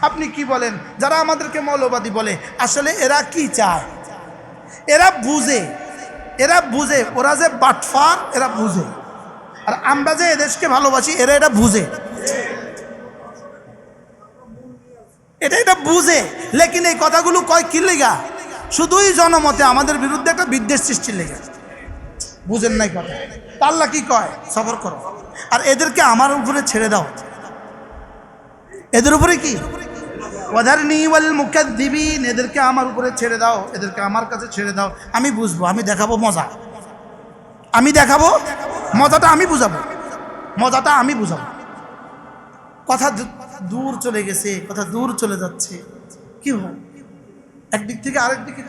আপনি কি বলেন? যারা আমাদেরকে মৌলবাদী বলে, আসলে এরা কি চায়? এরা বুঝে। এরা বুঝে। ওরা যে বাটফার, এরা বুঝে। আর আমরা যে এদেশকে ভালোবাসি, এরা এটা বুঝে। এটা এটা বুঝে। লেকিন এই কথাগুলো কয় কি লেগা? শুধুই জনমতে আমাদের বিরুদ্ধে একটা বিদ্বেষ সৃষ্টির লেগে। বুঝেন নাই কথা? তা আল্লাহ কি কয়? সফর করো। আর এদেরকে আমার উপরে ছেড়ে দাও। এদের উপরে কি? ওয়াদার নিওয়াল মুকাদ্দিবিন, এদেরকে আমার উপরে ছেড়ে দাও, এদেরকে আমার কাছে ছেড়ে দাও। আমি বুঝব, আমি দেখাবো মজা। আমি দেখাবো, মজাটা আমি বুঝাবো। মজাটা আমি বুঝাবো। কথা দূর চলে গেছে, কথা দূর চলে যাচ্ছে। কি হয় একদিক থেকে আরেক দিকে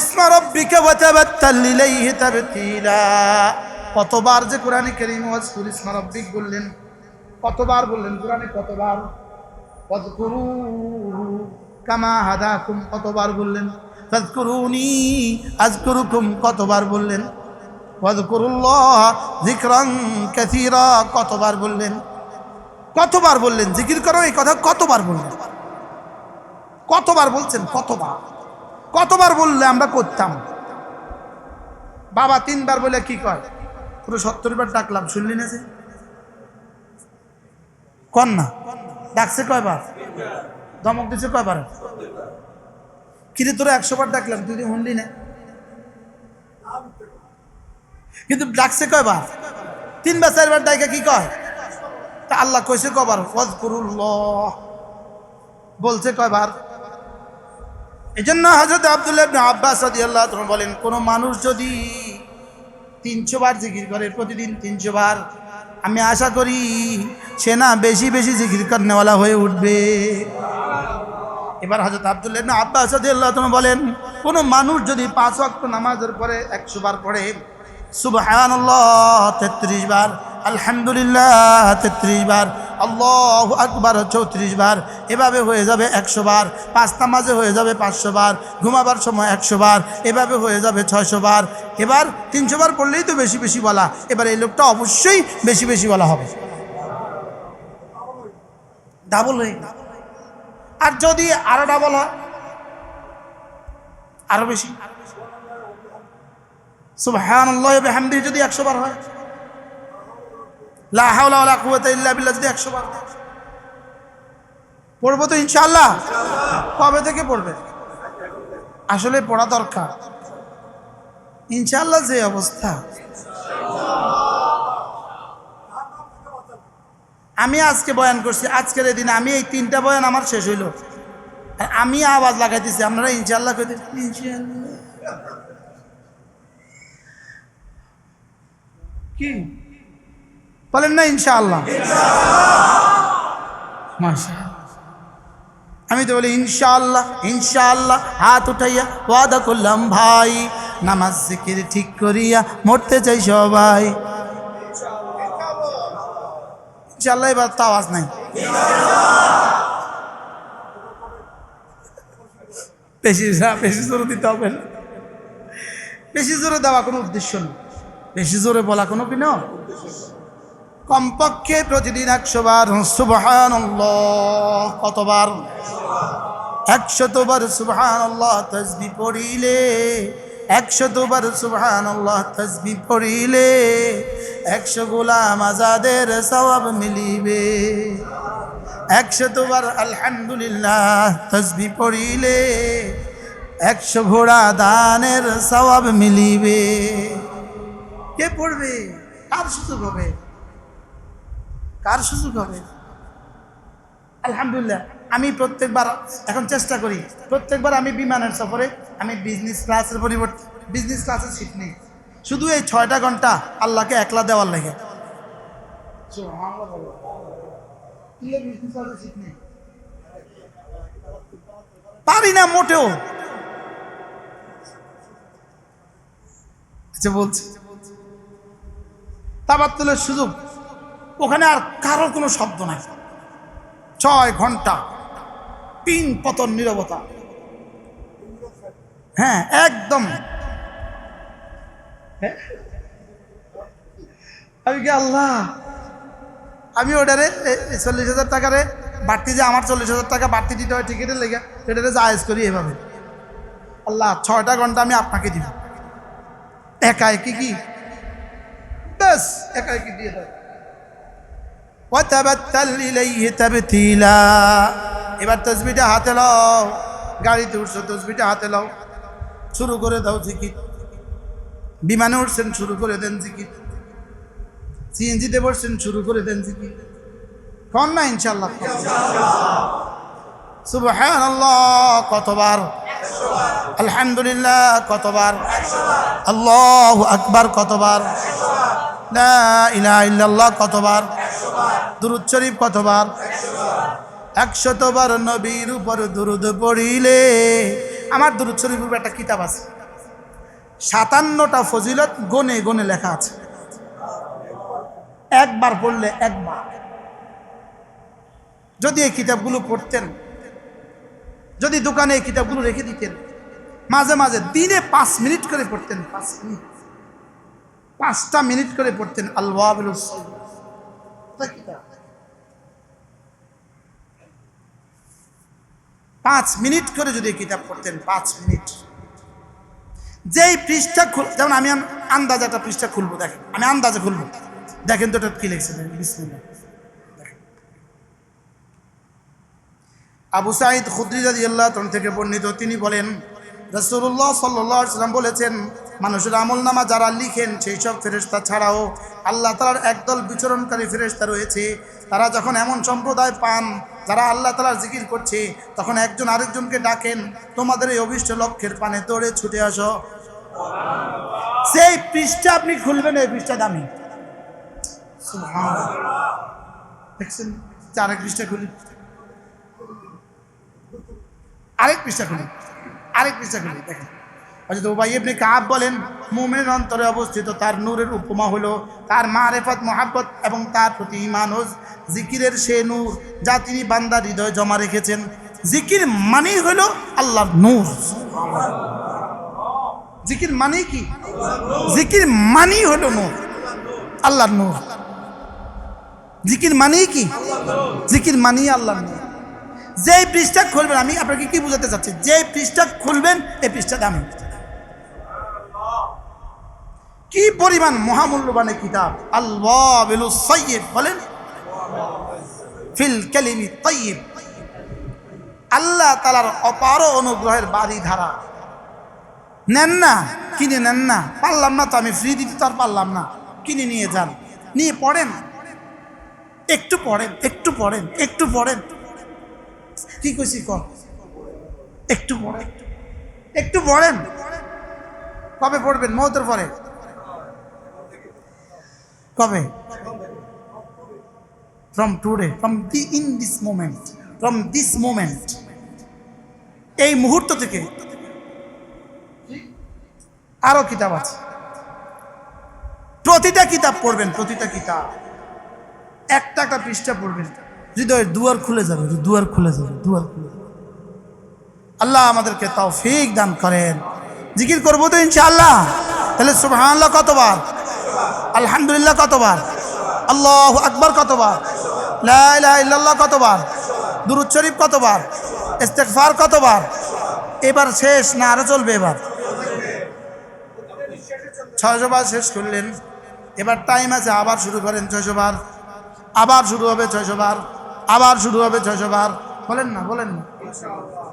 ইসমা রাব্বিকা ওয়া তাবাত্তাল ইলাইহি তাবতীলা। কতবার যে কোরআনে কারীম ওয়াজকুর ইসমা রাব্বিক বললেন কতবার বললেন কোরআনে? কতবার? ওয়াজকুরু কামা হাদাকুম, কতবার বললেন? ফাজকুরুনি আজকুরুকুম, কতবার বললেন? ওয়াজকুরুল্লাহ যিকরান কাসীরা, কতবার বললেন? কতবার বললেন? জিকির করো এই কথা, কতবার বললেন? কতবার বলছেন? কতবার? কতবার বললে আমরা করতাম? বাবা তিনবার বলে কি কয়? পুরো সত্তরবার ডাকলাম শুনলি না কন না? ডাকছে কয়বার? ধমক দিছে কয়বার? কিরে তোরা একশো বার ডাকলাম, তুই শুনলি না। কিন্তু ডাকছে কয়বার? তিনবার, চারবার ডাকে কি কয়? তা আল্লাহ কইছে কবার ওয়াজ করুল্লাহ বলছে কয়বার? এই জন্য হজরত আবদুল্লাহ আব্বাস আল্লাহ বলেন, কোনো মানুষ যদি তিনশো বার জিকির করে, প্রতিদিন তিনশো বার আমি আশা করি সে না বেশি বেশি জিকির করনেওয়ালা হয়ে উঠবে। এবার হজরত আবদুল্লাহ আব্বা আব্বাস আল্লাহ বলেন, কোনো মানুষ যদি পাঁচ অক্ট নামাজের পরে একশো বার পড়ে, সুবহানাল্লাহ তেত্রিশ বার, আলহামদুলিল্লাহ তেত্রিশ বার আল্লাহ আকবার চৌত্রিশ বার। এভাবে হয়ে যাবে একশো বার। পাঁচ নামাজে হয়ে যাবে পাঁচশো বার। ঘুমাবার সময় একশো বার। এভাবে হয়ে যাবে ছয়শো বার। এবার তিনশো বার পড়লেই তো বেশি বেশি বলা। এবার এই লোকটা অবশ্যই বেশি বেশি বলা হবে। ডাবল হয়ে। আর যদি আরও ডাবল হয়, আরও বেশি। বিহামদিহি যদি 100 বার হয়। লা হাওলা ওয়ালা ইল্লা বিল্লাহ, যদি 100 বার পড়ব তো ইনশাআল্লাহ। কবে থেকে পড়বে? আসলে পড়া দরকার। ইনশাআল্লাহ যে অবস্থা। আমি আজকে বয়ান করছি, আজকের এই দিনে আমি এই তিনটা বয়ান আমার শেষ হইল। আমি আওয়াজ লাগাইতেছি, আপনারা ইনশাল্লাহ কইতে ইনশাআল্লাহ। কি? বলেন না ইনশাআল্লাহ। আমি তো বলি ইনশাআল্লাহ ইনশাআল্লাহ হাত উঠাইয়া ওয়াদা করলাম ভাই। নামাজ জিকির ঠিক করিয়া মরতে চাই সবাই। ইনশাআল্লাহ এবার তো আওয়াজ নাই। বেশি বেশি জোরে দিতে হবে না। বেশি জোরে দেওয়া কোনো উদ্দেশ্য নেই। বেশি জোরে বলা কোনো কি না কমপক্ষে প্রতিদিন একশো বার সুবহান কতবার? একশতবার সুবহান আল্লাহ তসবি পড়িলে, একশতবার সুবহান আল্লাহ তসবি পড়িলে, একশো গোলাম আজাদের সওয়াব মিলিবে। একশতবার, আলহামদুলিল্লাহ তসবি পড়িলে, একশো ঘোড়া দানের সওয়াব মিলিবে। কে পড়বে? কার সুযোগ হবে? কার সুযোগ হবে? আলহামদুলিল্লাহ, আমি প্রত্যেকবার এখন চেষ্টা করি। প্রত্যেকবার আমি বিমানের সফরে, আমি বিজনেস ক্লাসের পরিবর্তে বিজনেস ক্লাসের সিট নেই। শুধু এই ছয়টা ঘণ্টা আল্লাহকে একলা দেওয়ার লাগে। পারি না মোটেও। আচ্ছা বলছি। তাবাত্তুলের সুযোগ। ওখানে আর কারোর কোনো শব্দ নাই। ছয় ঘণ্টা পিন পতন নিরবতা। হ্যাঁ একদম। আমি কি আল্লাহ? আমি ওটারে চল্লিশ হাজার টাকারে বাড়তি যে আমার চল্লিশ হাজার টাকা বাড়তি দিতে হয় টিকিটের লেগে, সেটাতে জায়েজ করি এভাবে। আল্লাহ, ছয়টা ঘণ্টা আমি আপনাকে দিব। একা একই কি? বেশ একা একই দিয়ে দেয়। এবার তসবিটা হাতে লও গাড়িতে উঠছো তসবিটা হাতে লও শুরু করে দাও জিকির। বিমানে উঠছেন, শুরু করে দেন জিকির। সিএনজিতে বসছেন, শুরু করে দেন জিকির। কন না ইনশাল্লাহ সুবহানাল্লাহ, কতবার? আলহামদুলিল্লাহ, কতবার? আল্লাহু আকবার, কতবার? লা ইলাহা ইল্লাল্লাহ, কতবার? দুরুদ শরীফ কতবার? একশতবার নবীর উপর দুরুদ পড়িলে। আমার দুরুদ শরীফের উপর একটা কিতাব আছে। সাতান্নটা ফজিলত গনে গনে লেখা আছে। একবার পড়লে একবার। যদি এই কিতাবগুলো পড়তেন, যদি দোকানে এই কিতাবগুলো রেখে দিতেন, মাঝে মাঝে দিনে পাঁচ মিনিট করে পড়তেন, পাঁচ মিনিট। পাঁচটা মিনিট করে পড়তেন আল্লাহ পাঁচ মিনিট করে যদি কিতাব পড়তেন, পাঁচ মিনিট। যেই পৃষ্ঠা খুল যেমন আমি আন্দাজ একটা পৃষ্ঠা খুলবো, দেখেন। আমি আন্দাজে খুলবো। দেখেন তো এটা কি লেগেছে বিসমিল্লাহ। আবু সাইদ খুদ্রিজাদ থেকে বর্ণিত, তিনি বলেন রসুল্লাহ সাল্লাম বলেছেন মানুষের আমল নামা যারা লিখেন, সেই সব ফেরেস্তা ছাড়াও আল্লাহ তালার একদল বিচরণকারী ফেরেস্তা রয়েছে। তারা যখন এমন সম্প্রদায় পান, যারা আল্লাহ তালার জিকির করছে, তখন একজন আরেকজনকে ডাকেন, তোমাদের এই অভিষ্ট লক্ষ্যের পানে দৌড়ে ছুটে আসো। সেই পৃষ্ঠা আপনি খুলবেন, এই পৃষ্ঠা দামি। দেখছেন? আরেক পৃষ্ঠা খুলি। আরেক পৃষ্ঠা খুলি। আরেক পৃষ্ঠা খুলি, দেখেন। হয়তো উবাই ইবনে কাব বলেন, মুমিনের অন্তরে অবস্থিত তার নূরের উপমা হলো তার মারেফত, মোহাব্বত এবং তার প্রতি ইমান ও জিকিরের সে নূর যা তিনি বান্দার হৃদয়ে জমা রেখেছেন। জিকির মানেই হলো আল্লাহর নূর। জিকির মানে কি? জিকির মানেই হলো নূর। আল্লাহর নূর। জিকির মানেই কি? জিকির মানেই আল্লাহর নূর। যেই পৃষ্ঠা খুলবেন, আমি আপনাকে কি বুঝাতে চাচ্ছি? যে পৃষ্ঠা খুলবেন, এই পৃষ্ঠা দামি কি পরিমাণ মহামূল্যবান কিতাব? আল্লাহ বলেন, ফিল আল্লাহ তালার অপার অনুগ্রহের বাড়ি ধারা। নেন না, কিনে নেন না। পারলাম না তো আমি ফ্রি দিতে তো আর পারলাম না। কিনে নিয়ে যান। নিয়ে পড়েন। একটু পড়েন একটু পড়েন একটু পড়েন। কি কইছি কর একটু পড়েন। একটু পড়েন। কবে পড়বেন? মহতের পরে। কবে? From today from the in this moment from this moment এই মুহূর্ত থেকে আরও কিতাব আছে। প্রতিটা কিতাব পড়বেন, প্রতিটা কিতাব। একটা একটা পৃষ্ঠা পড়বেন। হৃদয়ের দুয়ার খুলে যাবে দুয়ার খুলে যাবে, দুয়ার খুলে আল্লাহ আমাদেরকে তাও ফিক দান করেন। জিকির করব তো ইনশাআল্লাহ। তাহলে সুবহানাল্লাহ কতবার? আলহামদুলিল্লাহ কতবার? আল্লাহ আকবর কতবার? লা ইলাহা ইল্লাল্লাহ কতবার? দুরুদ শরীফ কতবার? ইস্তেগফার কতবার? এবার শেষ না আরও চলবে এবার? ছয়শো বার শেষ করলেন। এবার টাইম আছে, আবার শুরু করেন ছয়শো বার আবার শুরু হবে ছয়শো বার আবার শুরু হবে ছয়শো বার বলেন না বলেন না।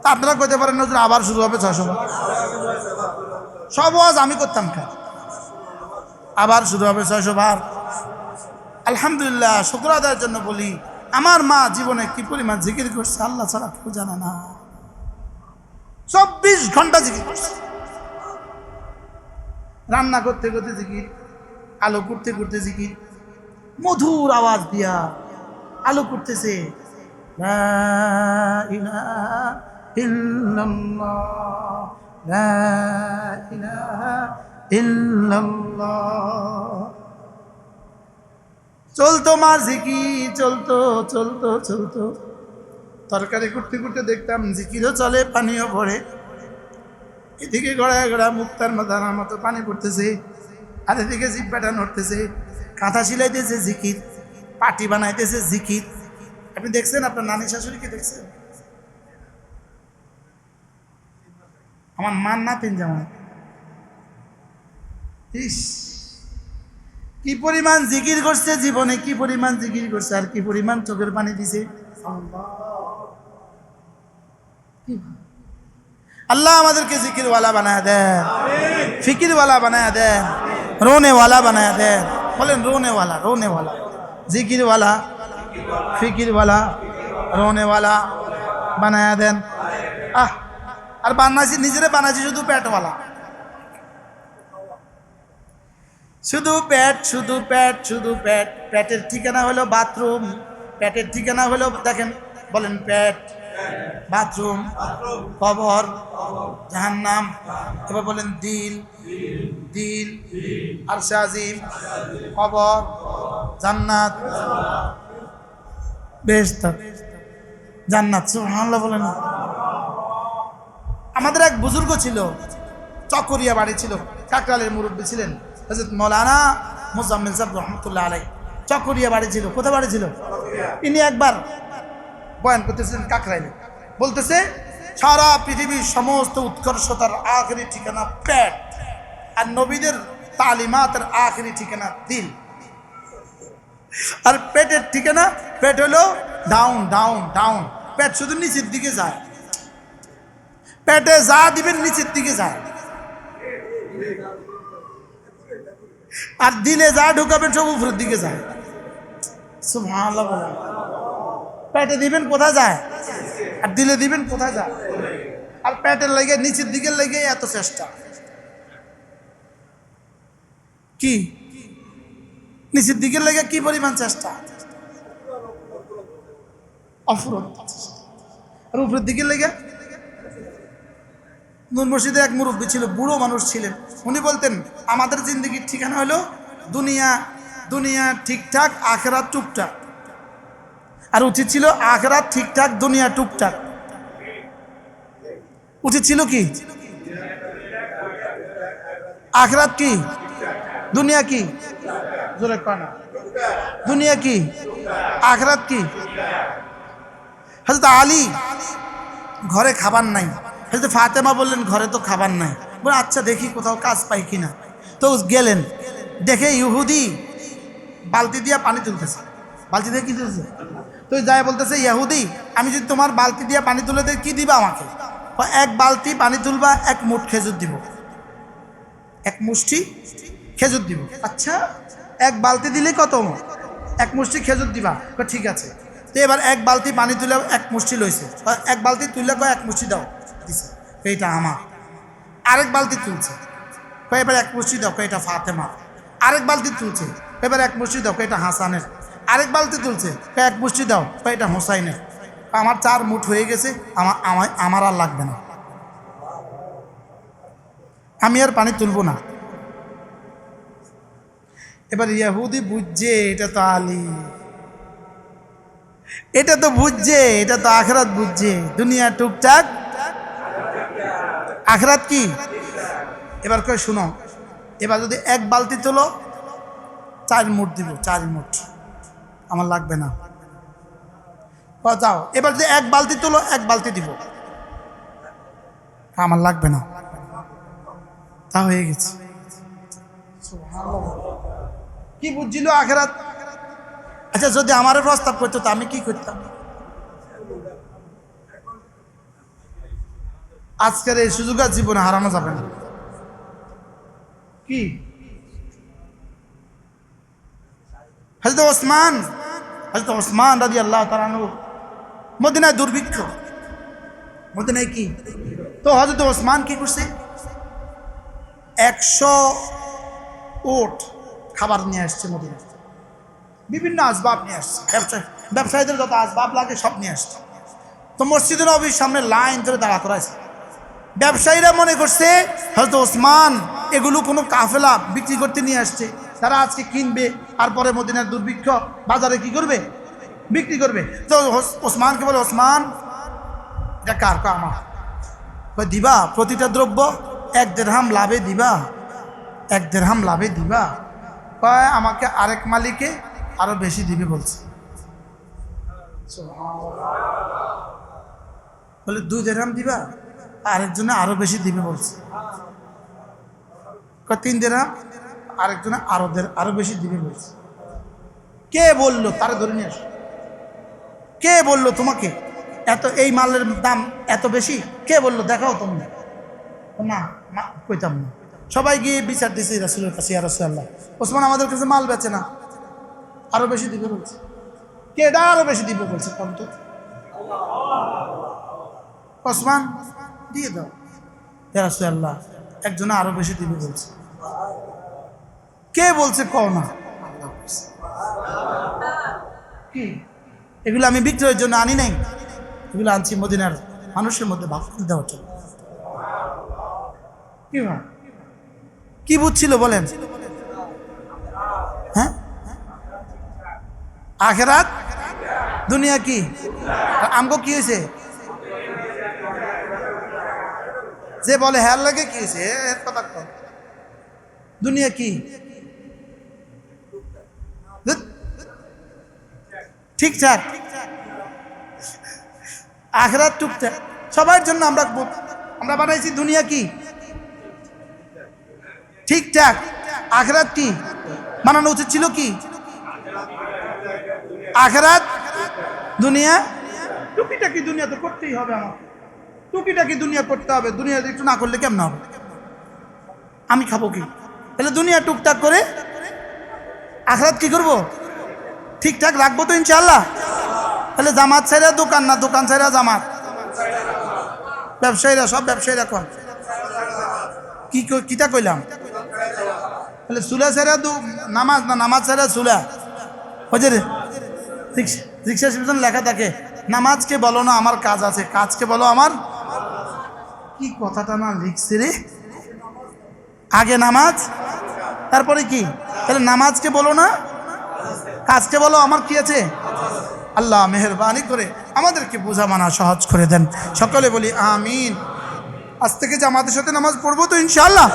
তা আপনারা কইতে পারেন নজর আবার শুরু হবে ছয়শো বার সব ওয়াজ আমি করতাম কেন? আবার শুরু হবে ছয়শো বার। আলহামদুলিল্লাহ, শুক্র আদায়ের জন্য বলি, আমার মা জীবনে কি পরিমাণ জিকির করছে আল্লাহ ছাড়া কেউ জানে না। চব্বিশ ঘণ্টা জিকির করছে। রান্না করতে করতে জিকির, আলো করতে করতে জিকির, মধুর আওয়াজ দিয়া আলো করতেছে। ইল্লাল্লাহ। চলতো মার জিকির চলতো চলতো চলতো। তরকারি করতে করতে দেখতাম জিকিরও চলে, পানিও পড়ে এদিকে গড়ায় গড়া মুক্তার মাথার মতো পানি পড়তেছে, আর এদিকে জিব্বাটা নড়তেছে। কাঁথা সিলাইতেছে জিকির, পাটি বানাইতেছে জিকির। আপনি দেখছেন আপনার নানি শাশুড়িকে দেখছেন? আমার মান না তিন যেমন। কি পরিমাণ জিকির করছে জীবনে, কি পরিমাণ জিকির করছে, আর কি পরিমাণ চোখের পানি দিছে। আল্লাহ আমাদেরকে জিকিরওয়ালা বানায় দেন, ফিকিরওয়ালা বানায় দেন, রোনেওয়ালা বানায় দেন। বলেন রোনেওয়ালা রোনেওয়ালা, জিকিরওয়ালা, ফিকিরওয়ালা, রোনেওয়ালা বানায় দেন। আহ, আর বানাইছি, নিজেরে বানাইছি শুধু পেটওয়ালা। শুধু পেট শুধু পেট শুধু পেট প্যাটের ঠিকানা হলো বাথরুম। প্যাটের ঠিকানা হলো, দেখেন, বলেন পেট বাথরুম, কবর, জাহান্নাম, এবার বলেন দিল দিল আর শাহিম কবর, জান্নাত। বেশ জান্নাত বলেন। আমাদের এক বুজুর্গ ছিল, চকরিয়া বাড়ি ছিল, কাকরালের মুরব্বী ছিলেন। হজরত মৌলানা মুজাম্মিল সাহেব রহমতুল্লাহ আলাই চকরিয়া বাড়ি ছিল, কোথায় বাড়ি ছিল? ইনি একবার বয়ান করতেছিলেন কাকরাইলে। বলতেছে, সারা পৃথিবীর সমস্ত উৎকর্ষতার আখরি ঠিকানা পেট, আর নবীদের তালিমাতের আখরি ঠিকানা দিল। আর পেটের ঠিকানা, পেট হলো ডাউন ডাউন ডাউন পেট শুধু নিচের দিকে যায়। পেটে যা দিবেন, নিচের দিকে যায়। আর দিলে যা ঢুকাবেন সব উপরের দিকে যায়। সুবহানাল্লাহ পেটে দিবেন কোথায় যায়? আর দিলে দিবেন কোথায় যায়? আর পেটের লেগে, নিচের দিকের লেগে এত চেষ্টা। কি? নিচের দিকের লেগে কি পরিমাণ চেষ্টা? অফুরন্ত আর উপরের দিকের লেগে নুন মসজিদে এক মুরব্বী ছিল, বুড়ো মানুষ ছিলেন। উনি বলতেন, আমাদের জিন্দগির ঠিকানা হলো দুনিয়া দুনিয়া ঠিকঠাক, আখেরাত টুকটাক। আর উচিত ছিল, আখেরাত ঠিকঠাক, দুনিয়া টুকটাক। উচিত ছিল কি? আখরাত কি? দুনিয়া কি? দুনিয়া কি? আখরাত কি? হজরত আলী ঘরে খাবার নাই। হয়তো ফাতেমা বললেন, ঘরে তো খাবার নাই। বলে আচ্ছা দেখি কোথাও কাজ পাই কিনা। তো গেলেন। দেখে ইহুদি বালতি দিয়া পানি তুলতেছে। বালতি দিয়ে কি তুলছে তো যাই বলতেছে, ইহুদি, আমি যদি তোমার বালতি দিয়ে পানি তুলে দিই, কি দিবা আমাকে? এক বালতি পানি তুলবা, এক মুঠ খেজুর দিব। এক মুষ্টি খেজুর দিব। আচ্ছা এক বালতি দিলে কত এক মুষ্টি খেজুর দিবা। ঠিক আছে। তো এবার এক বালতি পানি তুলে এক মুষ্টি লইছে। এক বালতি তুললে কয়, এক মুষ্টি দাও। দিছে এইটা আমার। আরেক বালতি তুলছে এবার এক মুষ্টি কয়, এটা ফাতেমা আরেক বালতি তুলছে এবার এক মুষ্টি কয়, এটা হাসানের। আরেক বালতি তুলছে এক মুষ্টি দাও এটা হোসাইনের। আমার চার মুঠ হয়ে গেছে আমার আমার আমার আর লাগবে না। আমি আর পানি তুলবো না। এবার ইয়াহুদি বুঝছে এটা তো আলী। এটা তো বুঝছে এটা তো আখরাত বুঝছে। দুনিয়া টুকটাক আখরাত কি? এবার কই শুনো, এবার যদি এক বালতি তোলো, চার মুঠ দিব, চার মুঠ। আমার লাগবে না। যাও, এবার যদি এক বালতি তোলো, এক বালতি দিব। আমার লাগবে না। তা হয়ে গেছে। কি বুঝছিল আখেরাত? আচ্ছা যদি আমারও প্রস্তাব করতো, তো আমি কি করতাম? আজকের এই সুযোগ জীবনে হারানো যাবে না। কি? হজরত ওসমান হজরত ওসমান রাজি আল্লাহ তালানু মদিনায় দুর্ভিক্ষ। মদিনায় কি? তো হজরত ওসমান কি করছে? একশো ওট খাবার নিয়ে আসছে মদিনা বিভিন্ন আসবাব নিয়ে আসছে। ব্যবসায়ী ব্যবসায়ীদের যত আসবাব লাগে সব নিয়ে আসছে। তো মসজিদের নবীর সামনে লাইন ধরে দাঁড়া করাইছে। ব্যবসায়ীরা মনে করছে হয়তো ওসমান এগুলো কোনো কাফেলা বিক্রি করতে নিয়ে আসছে। তারা আজকে কিনবে, আর পরে মদিনার দুর্ভিক্ষ বাজারে কি করবে? বিক্রি করবে। তো ওস- ওসমানকে বলে, ওসমান কার? আমার? দিবা, প্রতিটা দ্রব্য এক দেড়হাম লাভে দিবা। এক দেড়হাম লাভে দিবা। কয়, আমাকে আরেক মালিকে আরও বেশি দিবে বলছে। বলে, দুই দেড়াম দিবা? আরেকজনে আরও বেশি দিবে বলছে। তিন দেড়াম আরেকজনে আরও আরও বেশি দিবে বলছে। কে বলল? তারা ধরে নিয়ে আসো। কে বলল তোমাকে? এত, এই মালের দাম এত বেশি? কে বলল? দেখাও তুমি। না কইতাম না। সবাই গিয়ে বিচার দিছে রাসুলের কাছে রাসূলুল্লাহ। ওসমান আমাদের কাছে মাল বেচে না। আরও বেশি দিবে বলছে। কে এটা আরও বেশি দিবে বলছে কম ওসমান? দিয়ে দাও। ইয়া রাসূলুল্লাহ, একজনে আরও বেশি দিবে বলছে। কে বলছে কও না? এগুলো আমি বিক্রয়ের জন্য আনি নাই। এগুলো আনছি মদিনার মানুষের মধ্যে ভাগ করে দেওয়ার জন্য। কি কি বুঝছিল বলেন? হ্যাঁ? আখেরাত? দুনিয়া কি? আমগো কি হয়েছে? যে বলে হ্যার লাগে কি এর কথা কও। দুনিয়া কি। ঠিকঠাক আখরাত টুকটাক সবার জন্য আমরা আমরা বানাইছি দুনিয়া কি? ঠিকঠাক আখরাত কি? বানানো উচিত ছিল কি? আখরাত? দুনিয়া? টুকিটাকি দুনিয়া তো করতেই হবে আমাকে। টুকিটাকি দুনিয়া করতে হবে? দুনিয়া একটু না করলে কেমন হবে? আমি খাব কি? তাহলে দুনিয়া টুকটাক করে আখরাত কি করব? ঠিকঠাক রাখব তো ইনশাল্লাহ তাহলে জামাত ছাইরা দোকান না, দোকান ছাইরা জামাত? ব্যবসায়ীরা সব ব্যবসায়ীরা কন কি কিটা কইলাম? তাহলে সুলা ছাইরা নামাজ না, নামাজ ছাইরা বুঝে রে, রিক্সা- রিক্সা লেখা থাকে, নামাজকে বলো না, আমার কাজ আছে। কাজকে বলো, আমার কি কথাটা না লিখছে রে? আগে নামাজ, তারপরে কি? তাহলে নামাজকে বলো না, কাজকে বলো, আমার কি আছে? আল্লাহ মেহরবানি করে আমাদেরকে বোঝা মানা সহজ করে দেন। সকলে বলি, আমিন। আজ থেকে যে আমাদের সাথে নামাজ পড়ব তো ইনশাআল্লাহ।